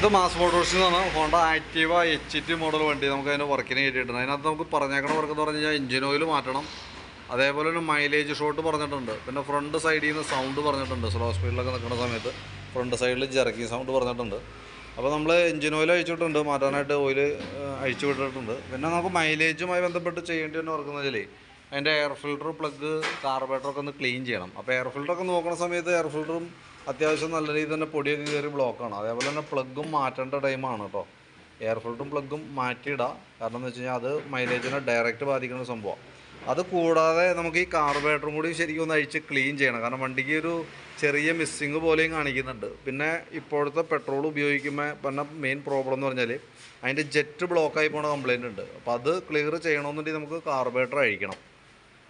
ഇത് മാസ് മോട്ടോഴ്സിൽ നിന്നാണ് Honda Activa H T model വണ്ടി നമുക്ക് അതിന് വർക്കിന് കിട്ടിയിട്ടുണ്ട് അതിനകത്ത് നമുക്ക് പറഞ്ഞേക്കണ വർക്ക് എന്ന് പറഞ്ഞു കഴിഞ്ഞാൽ എഞ്ചിൻ ഓയിൽ മാറ്റണം. അതേപോലെ ഒരു മൈലേജ് ഷോട്ട് പറഞ്ഞിട്ടുണ്ട്. പിന്നെ ഫ്രണ്ട് സൈഡിൽ നിന്ന് സൗണ്ട് പറഞ്ഞിട്ടുണ്ട്. സ്ലോ സ്പീഡിലൊക്കെ നിൽക്കുന്ന സമയത്ത് ഫ്രണ്ട് സൈഡിൽ ജെറക്കി സൗണ്ട് പറഞ്ഞിട്ടുണ്ട്. അപ്പോൾ നമ്മൾ എഞ്ചിൻ ഓയിൽ അഴിച്ചിട്ടുണ്ട്. മാറ്റാനായിട്ട് ഓയിൽ അഴിച്ചു വിട്ടിട്ടുണ്ട്. പിന്നെ നമുക്ക് മൈലേജുമായി ബന്ധപ്പെട്ട് ചെയ്യേണ്ടി തന്നെ വർക്ക് എന്ന് വെച്ചാൽ അതിന്റെ എയർ ഫിൽറ്റർ പ്ലഗ് കാർബറേറ്ററൊക്കെ ഒന്ന് ക്ലീൻ ചെയ്യണം. അപ്പോൾ എയർ ഫിൽറ്ററൊക്കെ നോക്കുന്ന സമയത്ത് എയർ ഫിൽറ്ററും അത്യാവശ്യം നല്ല രീതിയിൽ തന്നെ പൊടിയൊക്കെ കയറി ബ്ലോക്കാണ് അതേപോലെ തന്നെ പ്ലഗും മാറ്റേണ്ട ടൈമാണ് കേട്ടോ എയർ ഫിൽറ്ററും പ്ലഗും മാറ്റിയിടാം. കാരണം എന്ന് വെച്ച് കഴിഞ്ഞാൽ അത് മൈലേജിനെ ഡയറക്റ്റ് ബാധിക്കുന്ന സംഭവം. അത് കൂടാതെ നമുക്ക് ഈ കാർബറേറ്ററും കൂടി ശരിക്കും ഒന്ന് അഴിച്ച് ക്ലീൻ ചെയ്യണം. കാരണം വണ്ടിക്ക് ഒരു ചെറിയ മിസ്സിങ് പോലെയും കാണിക്കുന്നുണ്ട്. പിന്നെ ഇപ്പോഴത്തെ പെട്രോൾ ഉപയോഗിക്കുമ്പോൾ പറഞ്ഞ മെയിൻ പ്രോബ്ലം എന്ന് പറഞ്ഞാൽ അതിന്റെ ജെറ്റ് ബ്ലോക്കായി പോണ കംപ്ലൈന്റ് ഉണ്ട്. അപ്പോൾ അത് ക്ലിയർ ചെയ്യണമെന്നുണ്ടെങ്കിൽ നമുക്ക് കാർബറേറ്റർ അഴിക്കണം.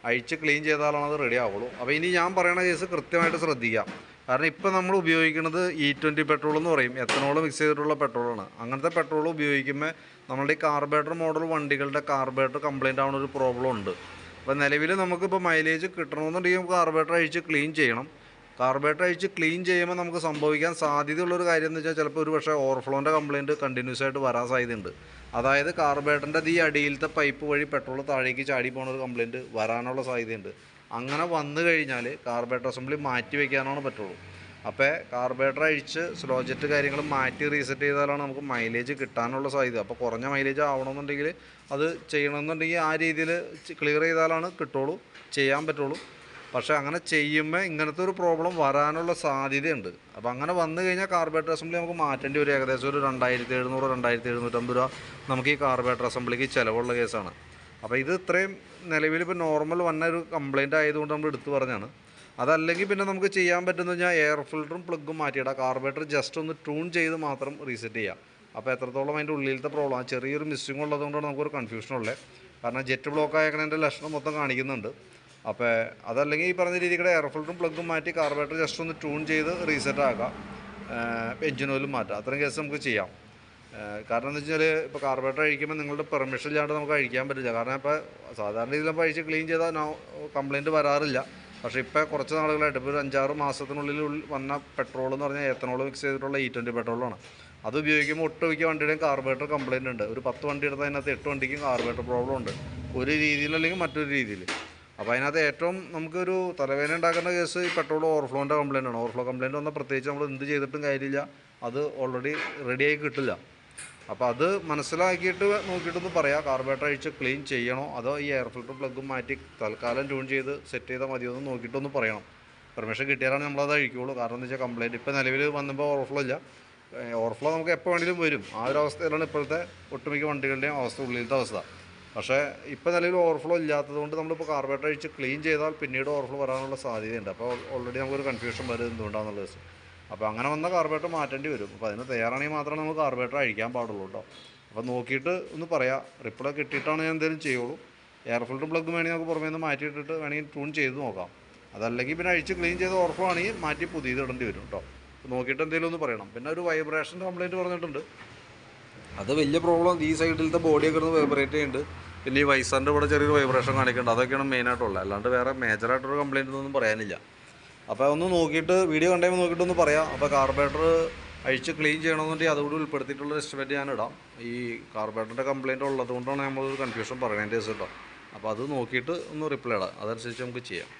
അഴിച്ച് ക്ലീൻ ചെയ്താലാണ് അത് റെഡി ആവുള്ളൂ. അപ്പോൾ ഇനി ഞാൻ പറയുന്ന കേസ് കൃത്യമായിട്ട് ശ്രദ്ധിക്കാം. കാരണം ഇപ്പോൾ നമ്മൾ ഉപയോഗിക്കുന്നത് ഇ ട്വന്റി പെട്രോൾ എന്ന് പറയും. എത്തനോൾ മിക്സ് ചെയ്തിട്ടുള്ള പെട്രോളാണ് അങ്ങനത്തെ പെട്രോൾ ഉപയോഗിക്കുമ്പോൾ നമ്മളുടെ ഈ കാർബേറ്റർ മോഡൽ വണ്ടികളുടെ കാർബേറ്റർ കംപ്ലൈന്റ് ആവുന്ന ഒരു പ്രോബ്ലം ഉണ്ട്. അപ്പോൾ നിലവിൽ നമുക്കിപ്പോൾ മൈലേജ് കിട്ടണമെന്നുണ്ടെങ്കിൽ കാർബേറ്റർ അഴിച്ച് ക്ലീൻ ചെയ്യണം. കാർബേറ്റർ അഴിച്ച് ക്ലീൻ ചെയ്യുമ്പോൾ നമുക്ക് സംഭവിക്കാൻ സാധ്യതയുള്ളൊരു കാര്യം എന്ന് വെച്ചാൽ ചിലപ്പോൾ ഒരു പക്ഷേ ഓവർഫ്ലോന്റെ കംപ്ലയിന്റ് കണ്ടിന്യൂസ് ആയിട്ട് വരാൻ സാധ്യതയുണ്ട്. അതായത് കാർബേറ്ററിന്റെ ഈ അടിയിലത്തെ പൈപ്പ് വഴി പെട്രോൾ താഴേക്ക് ചാടി പോകുന്ന ഒരു കംപ്ലയിന്റ് വരാനുള്ള സാധ്യതയുണ്ട്. അങ്ങനെ വന്നു കഴിഞ്ഞാൽ കാർബറേറ്റർ അസംബ്ലി മാറ്റി വയ്ക്കാനാണ് പറ്റുള്ളൂ. അപ്പോൾ കാർബറേറ്റർ അഴിച്ച് സ്ലോ ജെറ്റ് കാര്യങ്ങൾ മാറ്റി റീസെറ്റ് ചെയ്താലാണ് നമുക്ക് മൈലേജ് കിട്ടാനുള്ള സാധ്യത. അപ്പോൾ കുറഞ്ഞ മൈലേജ് ആവണമെന്നുണ്ടെങ്കിൽ അത് ചെയ്യണമെന്നുണ്ടെങ്കിൽ ആ രീതിയിൽ ക്ലിയർ ചെയ്താലാണ് കിട്ടുള്ളൂ ചെയ്യാൻ പറ്റുള്ളൂ. പക്ഷേ അങ്ങനെ ചെയ്യുമ്പോൾ ഇങ്ങനത്തെ ഒരു പ്രോബ്ലം വരാനുള്ള സാധ്യതയുണ്ട്. അപ്പോൾ അങ്ങനെ വന്നു കഴിഞ്ഞാൽ കാർബറേറ്റർ അസംബ്ലി നമുക്ക് മാറ്റേണ്ടി വരും. ഏകദേശം ഒരു രണ്ടായിരത്തി എഴുന്നൂറ് രണ്ടായിരത്തി എഴുന്നൂറ്റമ്പത് രൂപ നമുക്ക് ഈ കാർബറേറ്റർ അസംബ്ലിക്ക് ചിലവുള്ള കേസാണ് അപ്പോൾ ഇത് ഇത്രയും നിലവിൽ ഇപ്പോൾ നോർമൽ വന്ന ഒരു കംപ്ലയിന്റ് ആയതുകൊണ്ട് നമ്മൾ എടുത്തു പറഞ്ഞാണ്. അതല്ലെങ്കിൽ പിന്നെ നമുക്ക് ചെയ്യാൻ പറ്റുന്ന ഞാൻ എയർ ഫിൽറ്ററും പ്ലഗും മാറ്റിയിടാം. കാർബേറ്റർ ജസ്റ്റ് ഒന്ന് ട്യൂൺ ചെയ്ത് മാത്രം റീസെറ്റ് ചെയ്യാം. അപ്പോൾ എത്രത്തോളം അതിന്റെ ഉള്ളിലത്തെ പ്രോബ്ലം ആ ചെറിയൊരു മിസ്സിങ് ഉള്ളതുകൊണ്ടാണ് നമുക്കൊരു കൺഫ്യൂഷനുള്ളത് കാരണം ജെറ്റ് ബ്ലോക്ക് ആയക്കണതിന്റെ ലക്ഷണം മൊത്തം കാണിക്കുന്നുണ്ട്. അപ്പോൾ അതല്ലെങ്കിൽ ഈ പറഞ്ഞ രീതിയുടെ എയർ ഫിൽറ്ററും പ്ലഗും മാറ്റി കാർബേറ്റർ ജസ്റ്റ് ഒന്ന് ട്യൂൺ ചെയ്ത് റീസെറ്റ് ആക്കാം. എഞ്ചിൻ മാറ്റാം. അത്രയും കേസ് നമുക്ക് ചെയ്യാം. കാരണം എന്താ വെച്ചാൽ ഇപ്പോൾ കാർബറേറ്റർ അഴിക്കുമ്പോൾ നിങ്ങളുടെ പെർമിഷൻ ഇല്ലാണ്ട് നമുക്ക് അഴിക്കാൻ പറ്റില്ല. കാരണം ഇപ്പോൾ സാധാരണ രീതിയിൽ നമ്മൾ അഴിച്ച് ക്ലീൻ ചെയ്താൽ കംപ്ലയിന്റ് വരാറില്ല. പക്ഷേ ഇപ്പോൾ കുറച്ച് നാളുകളായിട്ട് ഇപ്പോൾ ഒരു അഞ്ചാറ് മാസത്തിനുള്ളിൽ വന്ന പെട്രോൾ എന്ന് പറഞ്ഞാൽ എത്തനോൾ മിക്സ് ചെയ്തിട്ടുള്ള ഇ ട്വന്റി പെട്രോളാണ് അത് ഉപയോഗിക്കുമ്പോൾ ഒട്ടുമിക്ക വണ്ടിയുടെയും കാർബറേറ്റർ കംപ്ലയിന്റ് ഉണ്ട്. ഒരു പത്ത് വണ്ടി എടുത്താൽ അതിനകത്ത് എട്ട് വണ്ടിക്കും കാർബറേറ്റർ പ്രോബ്ലം ഉണ്ട്. ഒരു രീതിയിൽ അല്ലെങ്കിൽ മറ്റൊരു രീതിയിൽ. അപ്പോൾ അതിനകത്ത് ഏറ്റവും നമുക്കൊരു തലവേദന ഉണ്ടാക്കുന്ന കേസ് ഈ പെട്രോൾ ഓവർഫ്ലോന്റെ കംപ്ലയിന്റ് ആണ്. ഓവർഫ്ലോ കംപ്ലയിന്റ് വന്നാൽ പ്രത്യേകിച്ച് നമ്മൾ എന്ത് ചെയ്തിട്ടും കാര്യമില്ല. അത് ഓൾറെഡി റെഡിയായി കിട്ടില്ല. അപ്പോൾ അത് മനസ്സിലാക്കിയിട്ട് നോക്കിയിട്ടൊന്ന് പറയാം. കാർബറേറ്റർ അഴിച്ച് ക്ലീൻ ചെയ്യണോ? അതോ ഈ എയർ ഫിൽറ്റർ പ്ലഗ് മാറ്റി തൽക്കാലം ട്യൂൺ ചെയ്ത് സെറ്റ് ചെയ്താൽ മതിയോ എന്ന് നോക്കിയിട്ടൊന്ന് പറയണം. പെർമിഷൻ കിട്ടിയാലാണ് നമ്മളത് അഴിക്കുള്ളൂ. കാരണം എന്താ വെച്ചാൽ കംപ്ലയിന്റ് ഇപ്പോൾ നിലവിൽ വന്നപ്പോൾ ഓവർഫ്ലോ ഇല്ല. ഓവർഫ്ലോ നമുക്ക് എപ്പോൾ വേണമെങ്കിലും വരും. ആ ഒരു അവസ്ഥയിലാണ് ഇപ്പോഴത്തെ ഒട്ടുമിക്ക വണ്ടികളുടെയും അവസ്ഥ ഉള്ളിലത്തെ അവസ്ഥ. പക്ഷേ ഇപ്പോൾ നിലവിൽ ഓവർഫ്ലോ ഇല്ലാത്തതുകൊണ്ട് നമ്മളിപ്പോൾ കാർബേറ്റർ അഴിച്ച് ക്ലീൻ ചെയ്താൽ പിന്നീട് ഓവർഫ്ലോ വരാനുള്ള സാധ്യതയുണ്ട്. അപ്പോൾ ഓൾറെഡി നമുക്കൊരു കൺഫ്യൂഷൻ വരും എന്തുകൊണ്ടാണെന്നുള്ളത് അപ്പോൾ അങ്ങനെ വന്ന കാർബേറ്റർ മാറ്റേണ്ടി വരും. അപ്പോൾ അതിന് തയ്യാറാണെങ്കിൽ മാത്രമേ നമുക്ക് കാർബേറ്റർ അഴിക്കാൻ പാടുള്ളൂ കേട്ടോ അപ്പോൾ നോക്കിയിട്ട് ഒന്ന് പറയാം. റിപ്ലൈ കിട്ടിയിട്ടാണ് ഞാൻ എന്തെങ്കിലും ചെയ്യുള്ളൂ. എയർ ഫിൽറ്റർ പ്ലഗ് വേണമെങ്കിൽ നമുക്ക് പുറമേ നിന്ന് മാറ്റിയിട്ടിട്ട് വേണമെങ്കിൽ ട്യൂൺ ചെയ്ത് നോക്കാം. അതല്ലെങ്കിൽ പിന്നെ അഴിച്ച് ക്ലീൻ ചെയ്ത് ഓർഫോ ആണെങ്കിൽ മാറ്റി പുതിയത് ഇടേണ്ടി വരും കേട്ടോ നോക്കിയിട്ട് എന്തെങ്കിലും ഒന്ന് പറയണം. പിന്നെ ഒരു വൈബ്രേഷൻ കംപ്ലയിന്റ് പറഞ്ഞിട്ടുണ്ട്. അത് വലിയ പ്രോബ്ലം ഈ സൈഡിലത്തെ ബോഡിയൊക്കെ ഒന്ന് വൈബ്രേറ്റ് ചെയ്യുന്നുണ്ട്. പിന്നെ ഈ വൈസാറിന്റെ ഇവിടെ ചെറിയൊരു വൈബ്രേഷൻ കാണിക്കുന്നുണ്ട്. അതൊക്കെയാണ് മെയിനായിട്ടുള്ളത് അല്ലാണ്ട് വേറെ മേജറായിട്ടൊരു കംപ്ലയിന്റ് ഒന്നും പറയാനില്ല. അപ്പോൾ ഒന്ന് നോക്കിയിട്ട് വീഡിയോ കണ്ടേ നോക്കിയിട്ട് ഒന്ന് പറയാം. അപ്പോൾ കാർബറേറ്റർ അഴിച്ച് ക്ലീൻ ചെയ്യണമെന്നുണ്ടെങ്കിൽ അതുകൂടി ഉൾപ്പെടുത്തിയിട്ടുള്ള എസ്റ്റിമേറ്റ് ഞാൻ ഇടാം ഈ കാർബറേറ്ററിന്റെ കംപ്ലയിന്റ് ഉള്ളതുകൊണ്ടാണ് കൊണ്ടാണ് നമ്മൾ കൺഫ്യൂഷൻ പറയണതിന്റെ കേട്ടോ അപ്പോൾ അത് നോക്കിയിട്ട് ഒന്ന് റിപ്ലൈ ഇടാം. അതനുസരിച്ച് നമുക്ക് ചെയ്യാം.